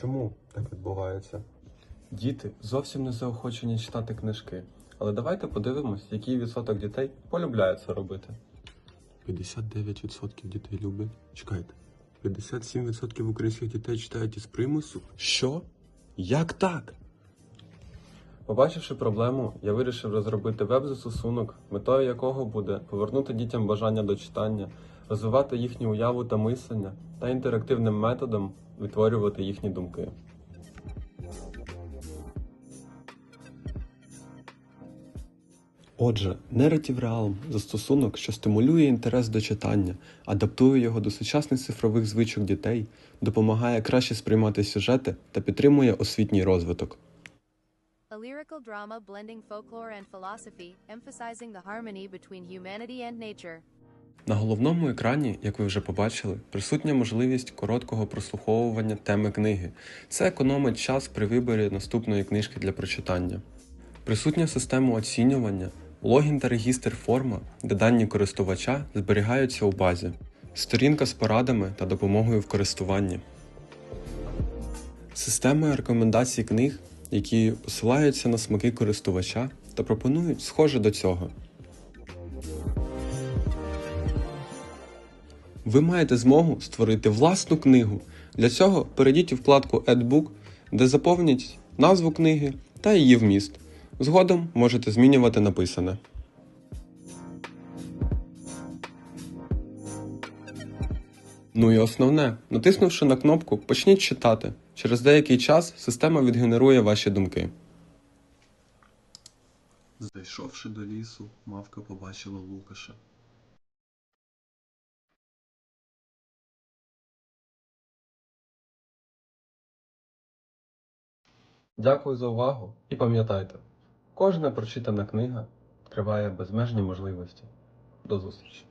Чому так відбувається? Діти зовсім не заохочені читати книжки. Але давайте подивимось, який відсоток дітей полюбляє це робити. 59% дітей люблять. Чекайте. 57% українських дітей читають із примусу? Що? Як так? Побачивши проблему, я вирішив розробити веб-застосунок, метою якого буде повернути дітям бажання до читання, розвивати їхню уяву та мислення та інтерактивним методом витворювати їхні думки. Отже, Narrative Realm – застосунок, що стимулює інтерес до читання, адаптує його до сучасних цифрових звичок дітей, допомагає краще сприймати сюжети та підтримує освітній розвиток. A lyrical drama blending folklore and philosophy, emphasizing the harmony between humanity and nature. На головному екрані, як ви вже побачили, присутня можливість короткого прослуховування теми книги. Це економить час при виборі наступної книжки для прочитання. Присутня система оцінювання, логін та регістр форма, де дані користувача зберігаються у базі, сторінка з порадами та допомогою в користуванні. Система рекомендацій книг, які посилаються на смаки користувача та пропонують схоже до цього. Ви маєте змогу створити власну книгу. Для цього перейдіть у вкладку Add Book, де заповніть назву книги та її вміст. Згодом можете змінювати написане. Ну і основне, натиснувши на кнопку Почніть читати. Через деякий час система відгенерує ваші думки. Зайшовши до лісу, мавка побачила Лукаша. Дякую за увагу і пам'ятайте, кожна прочитана книга відкриває безмежні можливості. До зустрічі!